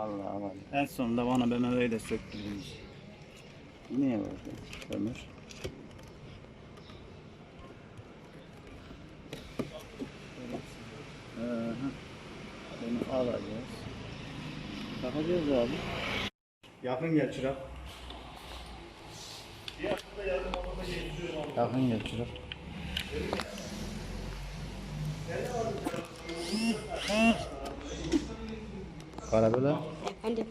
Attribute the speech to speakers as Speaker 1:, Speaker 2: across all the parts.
Speaker 1: Vallahi var. En sonunda bana BMW'yi de söktürdünüz. Niye verdin Ömür? Bunu alacağız. Takacağız abi. Yakın gel çırak. Yakın gel çırak. Karabela.
Speaker 2: Efendim.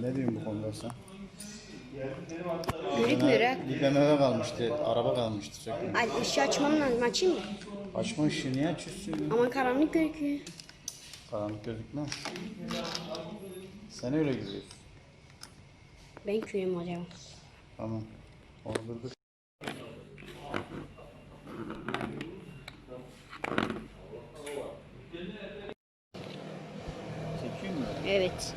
Speaker 1: Ne diyorsun bu konuda sen?
Speaker 2: Gözükmüyor ha.
Speaker 1: Bir BMW kalmıştı, araba kalmıştı sökme.
Speaker 2: Ay ışığı açmam lazım. Açayım mı?
Speaker 1: Açma ışığı niye açıyorsun? ya?
Speaker 2: Ama karanlık gözüküyor.
Speaker 1: Karanlık gözükmez. Sen öyle gidiyorsun.
Speaker 2: Ben köyüm acaba.
Speaker 1: Tamam. Onu durdur.
Speaker 2: Evet.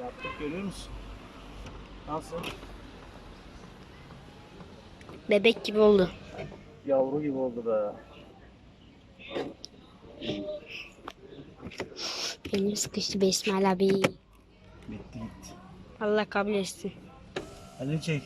Speaker 1: Yaptık görüyor musun? Nasıl?
Speaker 2: Bebek gibi oldu.
Speaker 1: Yavru gibi oldu be.
Speaker 2: Elim sıkıştı be İsmail abi.
Speaker 1: Bitti gitti.
Speaker 2: Allah kabul etsin.
Speaker 1: Hadi çek.